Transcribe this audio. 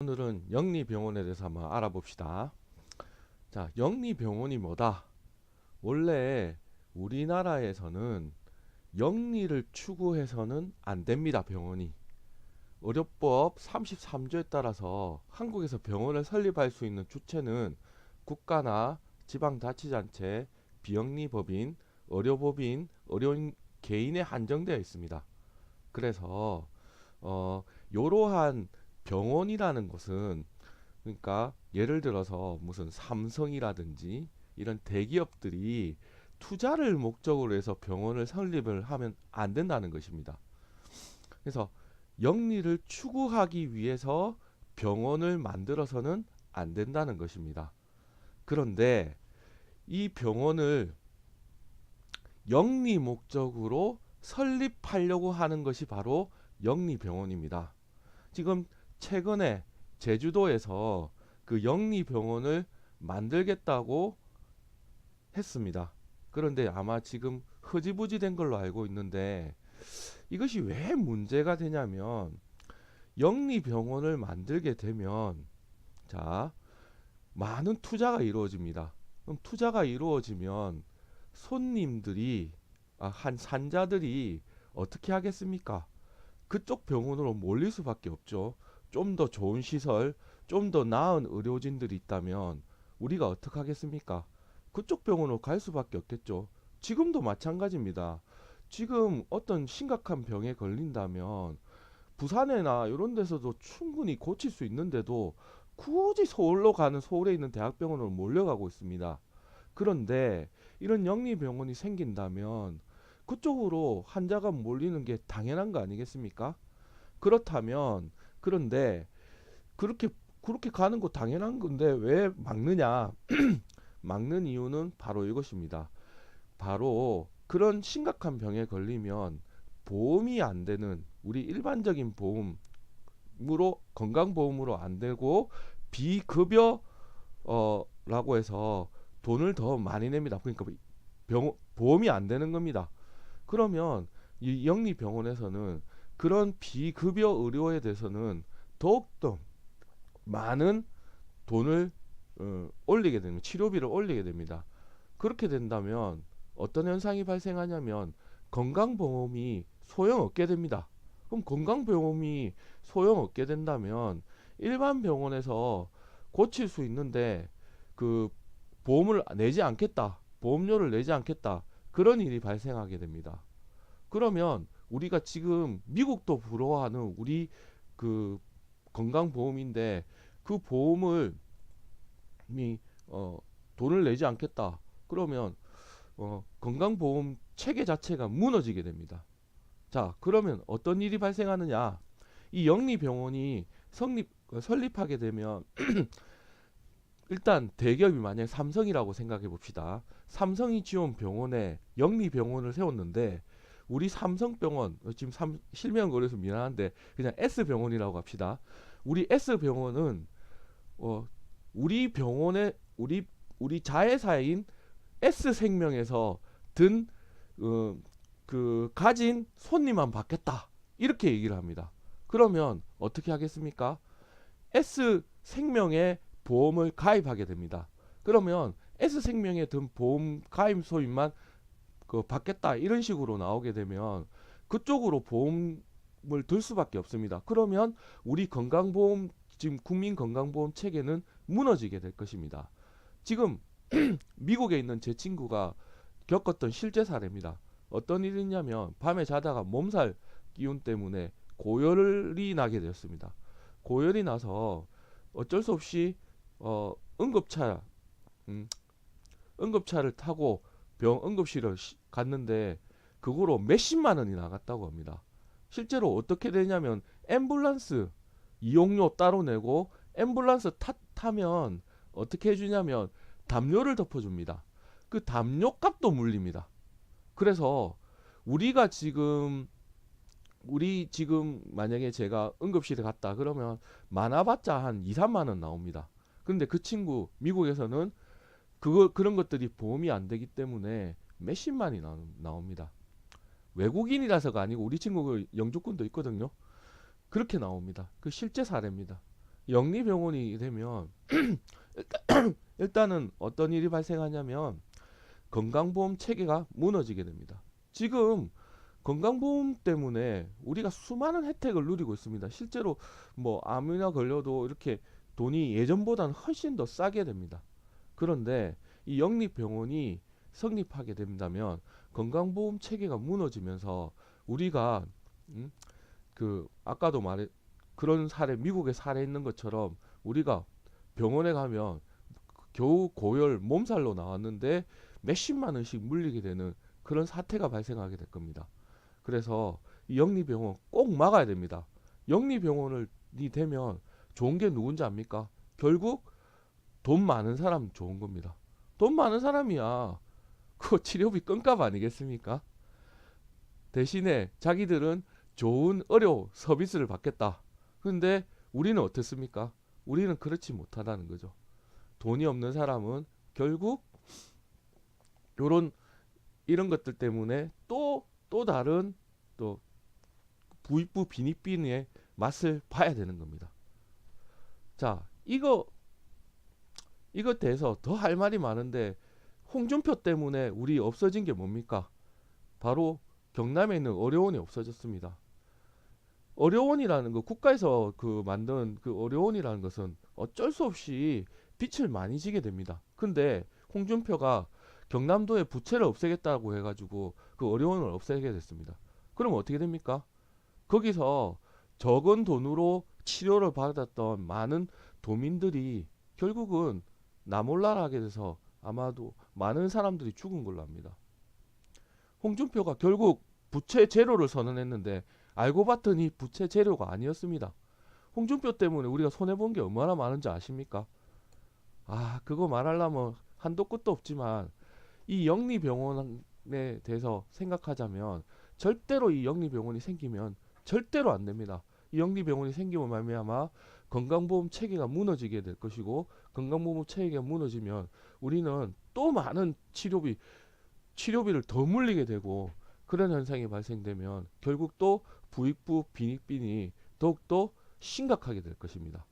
오늘은 영리병원에 대해서 한번 알아봅시다. 자, 영리병원이 뭐다? 원래 우리나라에서는 영리를 추구해서는 안 됩니다, 병원이. 의료법 33조에 따라서 한국에서 병원을 설립할 수 있는 주체는 국가나 지방자치단체, 비영리법인, 의료법인, 의료인 개인에 한정되어 있습니다. 그래서 어, 이러한 병원이라는 것은 그러니까 예를 들어서 무슨 삼성이라든지 이런 대기업들이 투자를 목적으로 해서 병원을 설립을 하면 안 된다는 것입니다. 그래서 영리를 추구하기 위해서 병원을 만들어서는 안 된다는 것입니다. 그런데 이 병원을 영리 목적으로 설립하려고 하는 것이 바로 영리 병원입니다. 지금 최근에 제주도에서 그 영리병원을 만들겠다고 했습니다. 그런데 아마 지금 흐지부지 된 걸로 알고 있는데 이것이 왜 문제가 되냐면 영리병원을 만들게 되면 자 많은 투자가 이루어집니다. 그럼 투자가 이루어지면 손님들이 아, 한 산자들이 어떻게 하겠습니까? 그쪽 병원으로 몰릴 수밖에 없죠. 좀 더 좋은 시설, 좀 더 나은 의료진들이 있다면 우리가 어떻게 하겠습니까? 그쪽 병원으로 갈 수밖에 없겠죠. 지금도 마찬가지입니다. 지금 어떤 심각한 병에 걸린다면 부산이나 이런 데서도 충분히 고칠 수 있는데도 굳이 서울로 가는 서울에 있는 대학병원으로 몰려가고 있습니다. 그런데 이런 영리병원이 생긴다면 그쪽으로 환자가 몰리는 게 당연한 거 아니겠습니까? 그렇다면 그런데 그렇게 그렇게 가는 거 당연한 건데 왜 막느냐? 막는 이유는 바로 이것입니다. 바로 그런 심각한 병에 걸리면 보험이 안 되는 우리 일반적인 보험으로 건강보험으로 안 되고 비급여 어 라고 해서 돈을 더 많이 냅니다. 그러니까 병 보험이 안 되는 겁니다. 그러면 이 영리 병원에서는 그런 비급여 의료에 대해서는 더욱더 많은 돈을 어, 올리게 됩니다. 치료비를 올리게 됩니다. 그렇게 된다면 어떤 현상이 발생하냐면 건강보험이 소용없게 됩니다. 그럼 건강보험이 소용없게 된다면 일반 병원에서 고칠 수 있는데 그 보험을 내지 않겠다. 보험료를 내지 않겠다. 그런 일이 발생하게 됩니다. 그러면 우리가 지금 미국도 부러워하는 우리 그 건강보험인데 그 보험을 이 어, 돈을 내지 않겠다. 그러면 어, 건강보험 체계 자체가 무너지게 됩니다. 자, 그러면 어떤 일이 발생하느냐? 이 영리병원이 성립 어, 설립하게 되면 일단 대기업이 만약 삼성이라고 생각해 봅시다. 삼성이 지원 병원에 영리병원을 세웠는데 우리 삼성병원 어, 지금 삼, 실명 거려서 미안한데 그냥 S병원이라고 합시다. 우리 S병원은 어, 우리 병원에 우리 우리 자회사인 S생명에서 든 어, 그 가진 손님만 받겠다 이렇게 얘기를 합니다. 그러면 어떻게 하겠습니까? S생명에 보험을 가입하게 됩니다. 그러면 S생명에 든 보험 가입 소임만 그 받겠다 이런 식으로 나오게 되면 그쪽으로 보험을 들 수밖에 없습니다. 그러면 우리 건강보험 지금 국민 건강보험 체계는 무너지게 될 것입니다. 지금 미국에 있는 제 친구가 겪었던 실제 사례입니다. 어떤 일이냐면 밤에 자다가 몸살 기운 때문에 고열이 나게 되었습니다. 고열이 나서 어쩔 수 없이 어, 응급차 음, 응급차를 타고 병 응급실을 시- 갔는데 그거로 몇십만 원이 나갔다고 합니다. 실제로 어떻게 되냐면 앰뷸런스 이용료 따로 내고 앰뷸런스 타, 타면 어떻게 해주냐면 담요를 덮어줍니다. 그 담요 값도 물립니다. 그래서 우리가 지금 우리 지금 만약에 제가 응급실에 갔다 그러면 많아봤자 한 2, 3만 원 나옵니다. 근데 그 친구 미국에서는 그거 그런 것들이 보험이 안 되기 때문에 몇십만이 나, 나옵니다. 외국인이라서가 아니고 우리 친구 그 영주권도 있거든요. 그렇게 나옵니다. 그 실제 사례입니다. 영리병원이 되면 일단- 일단은 어떤 일이 발생하냐면 건강보험 체계가 무너지게 됩니다. 지금 건강보험 때문에 우리가 수많은 혜택을 누리고 있습니다. 실제로 뭐 암이나 걸려도 이렇게 돈이 예전보다는 훨씬 더 싸게 됩니다. 그런데 이 영리병원이 성립하게 된다면 건강보험 체계가 무너지면서 우리가 음, 그 아까도 말해 그런 사례 미국의 사례 있는 것처럼 우리가 병원에 가면 겨우 고열 몸살로 나왔는데 몇십만 원씩 물리게 되는 그런 사태가 발생하게 될 겁니다. 그래서 이 영리병원 꼭 막아야 됩니다. 영리병원이 되면 좋은 게 누군지 압니까? 결국 돈 많은 사람 좋은 겁니다. 돈 많은 사람이야. 그 치료비 끈값 아니겠습니까? 대신에 자기들은 좋은 의료 서비스를 받겠다. 근데 우리는 어떻습니까? 우리는 그렇지 못하다는 거죠. 돈이 없는 사람은 결국 요런 이런 것들 때문에 또또 다른 또 부익부 빈익빈의 맛을 봐야 되는 겁니다. 자, 이거 이것 대해서 더 할 말이 많은데 홍준표 때문에 우리 없어진 게 뭡니까? 바로 경남에 있는 어려운이 없어졌습니다. 어려운이라는 거 국가에서 그 만든 그 어려운이라는 것은 어쩔 수 없이 빛을 많이 지게 됩니다. 근데 홍준표가 경남도의 부채를 없애겠다고 해가지고 그 어려움을 없애게 됐습니다. 그럼 어떻게 됩니까? 거기서 적은 돈으로 치료를 받았던 많은 도민들이 결국은 나몰라라 하게 돼서 아마도 많은 사람들이 죽은 걸로 압니다. 홍준표가 결국 부채 제로를 선언했는데 알고 봤더니 부채 제로가 아니었습니다. 홍준표 때문에 우리가 손해 본 게 얼마나 많은지 아십니까? 아, 그거 말하려면 한도 끝도 없지만 이 영리병원에 대해서 생각하자면 절대로 이 영리병원이 생기면 절대로 안 됩니다. 이 영리병원이 생기면 말미암아 건강보험 체계가 무너지게 될 것이고 건강보험 체계가 무너지면 우리는 또 많은 치료비 치료비를 더 물리게 되고 그런 현상이 발생되면 결국 또 부익부 빈익빈이 더욱더 심각하게 될 것입니다.